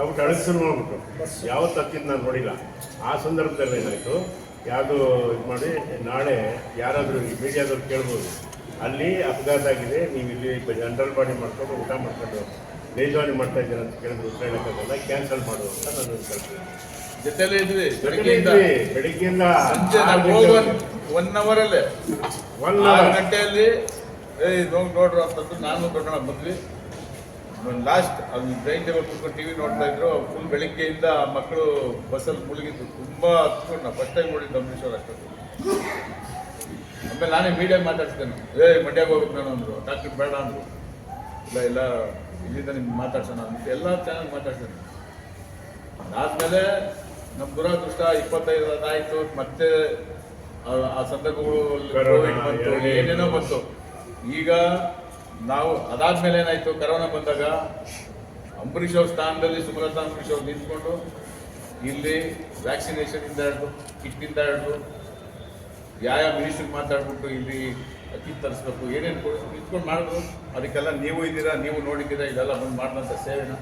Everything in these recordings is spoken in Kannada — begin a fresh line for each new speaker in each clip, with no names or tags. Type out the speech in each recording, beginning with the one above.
ಅವ್ರು ಅಳಸನ್ ಮಾಡ್ಬಿಟ್ಟು ಯಾವತ್ತು ಹತ್ತಿದ್ದು ನಾನು ನೋಡಿಲ್ಲ. ಆ ಸಂದರ್ಭದಲ್ಲಿ ಏನಾಯಿತು? ಯಾವುದು ಇದು ಮಾಡಿ ನಾಳೆ ಯಾರಾದರೂ ಮೀಡಿಯಾದವ್ರು ಕೇಳ್ಬೋದು. ಅಲ್ಲಿ ಅಪಘಾತ ಆಗಿದೆ ನೀವು ಇಲ್ಲಿ ಜನರಲ್ ಬಾಡಿ ಮಾಡ್ಕೊಂಡು ಊಟ ಮಾಡ್ಕೊಂಡು ಮೇಜವಾನಿ ಮಾಡ್ತಾ ಇದ್ದೀರ ಅಂತ ಕೇಳಿದ್ರು ಹೇಳೋಕ್ಕಾಗಲ್ಲ ಕ್ಯಾನ್ಸಲ್ ಮಾಡು ಅಂತ ನಾನು ಕೇಳ್ತೀನಿ
ಜೊತೆಲೇ ಇದ್ವಿ
ಬೆಳಗ್ಗೆಯಿಂದ
ಬೆಳಗ್ಗೆಯಿಂದ ಸಂಜೆ ನಾವು ಒನ್ ಅವರ್ ಅಲ್ಲೇ.
ಒನ್ ಅವರ್
ಗಂಟೆಯಲ್ಲಿ ಏ ನೋಡ್ ನೋಡ್ರು ಅಂತಂದು ನಾನು ದೊಡ್ಡಣ ಬಂದ್ವಿ. ಲಾಸ್ಟ್ ಅದು ಟ್ರೈನ್ ಟೇಬಲ್ ಕುತ್ಕೊಂಡು ಟಿವಿ ನೋಡ್ತಾ ಇದ್ರು ಫುಲ್ ಬೆಳಿಗ್ಗೆಯಿಂದ ಆ ಮಕ್ಕಳು ಬಸ್ಸಲ್ಲಿ ಮುಳುಗಿದ್ರು. ತುಂಬ ಹತ್ಕೊಂಡು ನಾವು ಫಸ್ಟ್ ಟೈಮ್ ನೋಡಿದ್ದು ಅಂಬರೀಶ್ವರ್ ಅಷ್ಟೊತ್ತು ಆಮೇಲೆ ನಾನೇ ಮೀಡಿಯಾ ಮಾತಾಡ್ಸ್ತೇನೆ ಏ ಮಂಡ್ಯಾಗ ಹೋಗ್ಬೇಕು ನಾನು ಅಂದರು. ಡಾಕ್ಟರ್ ಬೇಡ ಅಂದರು. ಇಲ್ಲ ಇಲ್ಲ ಇಲ್ಲಿಂದ ನಿಮ್ಗೆ ಮಾತಾಡ್ಸೋಣ ಅಂತ. ಎಲ್ಲ ಚೆನ್ನಾಗಿ ಮಾತಾಡ್ತೇನೆ ಅದಾದಮೇಲೆ ನಮ್ಮ ದುರಾದೃಷ್ಟ ಇಪ್ಪತ್ತೈದರದಾಯ್ತು ಮತ್ತೆ ಆ- ಸಂದರ್ಭಗಳು ಕೋವಿಡ್ ಬಂತು ಏನೇನೋ ಬಂತು. ಈಗ ನಾವು ಅದಾದ್ಮೇಲೆ ಏನಾಯ್ತು, ಕರೋನಾ ಬಂದಾಗ ಅಂಬರೀಷ್ ಅವ್ರ ಸ್ಥಾನದಲ್ಲಿ ಸುಮಲತಾ ಅಂಬರೀಷ್ ಅವ್ರು ನಿಂತ್ಕೊಂಡು ಇಲ್ಲಿ ವ್ಯಾಕ್ಸಿನೇಷನ್ ಇಂದ ಹಿಡಿದು ಕಿಟ್ಟಿಂದ ಹಿಡಿದು, ಯಾವ ಮಿನಿಸ್ಟ್ರಿಗೆ ಮಾತಾಡ್ಬಿಟ್ಟು ಇಲ್ಲಿ ಅಕ್ಕಿ ತರಿಸ್ಬೇಕು, ಏನೇನು ಕೊಡಿಸ್ಬೇಕು ನಿಂತ್ಕೊಂಡು ಮಾಡಿದ್ರು ಅದಕ್ಕೆಲ್ಲ ನೀವು ಇದ್ದೀರಾ, ನೀವು ನೋಡಿದ್ದೀರಾ, ಇದೆಲ್ಲ ಬಂದು ಮಾಡಿದಂಥ ಸೇವೆನ.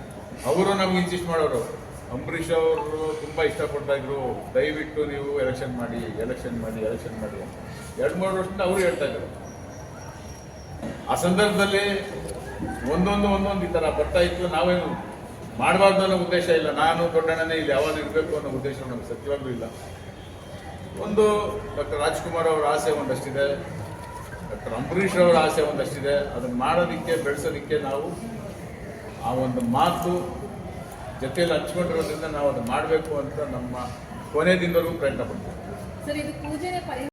ಅವರು ನಮ್ಗೆ ಇನ್ಸಿಸ್ಟ್ ಮಾಡೋರು. ಅಂಬರೀಷ್ ಅವರು ತುಂಬ ಇಷ್ಟಪಡ್ತಾ ಇದ್ರು, ದಯವಿಟ್ಟು ನೀವು ಎಲೆಕ್ಷನ್ ಮಾಡಿ ಎಲೆಕ್ಷನ್ ಮಾಡಿ ಎಲೆಕ್ಷನ್ ಮಾಡಿ ಎರಡು ಮೂರು ವರ್ಷದಿಂದ ಅವರು ಹೇಳ್ತಾ ಇದ್ರು. ಆ ಸಂದರ್ಭದಲ್ಲಿ ಒಂದೊಂದು ಒಂದೊಂದು ಈ ಥರ ಬರ್ತಾ ಇತ್ತು. ನಾವೇನು ಮಾಡಬಾರ್ದು ಅನ್ನೋ ಉದ್ದೇಶ ಇಲ್ಲ. ನಾನು ದೊಡ್ಡಣ್ಣನೇ ಇಲ್ಲಿ ಯಾವಾಗ ಇರಬೇಕು ಅನ್ನೋ ಉದ್ದೇಶ ನಮ್ಗೆ ಸತ್ಯವಾಗ್ಲೂ ಇಲ್ಲ. ಒಂದು ಡಾಕ್ಟರ್ ರಾಜ್ಕುಮಾರ್ ಅವರ ಆಸೆ ಒಂದಷ್ಟಿದೆ. ಡಾಕ್ಟರ್ ಅಂಬರೀಷ್ ಅವರ ಆಸೆ ಒಂದಷ್ಟಿದೆ. ಅದನ್ನು ಮಾಡೋದಕ್ಕೆ, ಬೆಳೆಸೋದಕ್ಕೆ ನಾವು ಆ ಒಂದು ಮಾತು ಜೊತೆಯಲ್ಲಿ ಹಂಚ್ಕೊಂಡಿರೋದ್ರಿಂದ ನಾವು ಅದನ್ನು ಮಾಡಬೇಕು ಅಂತ ನಮ್ಮ ಕೊನೆ ದಿನದವರೆಗೂ ಪ್ರಯತ್ನ ಪಡ್ತೀವಿ.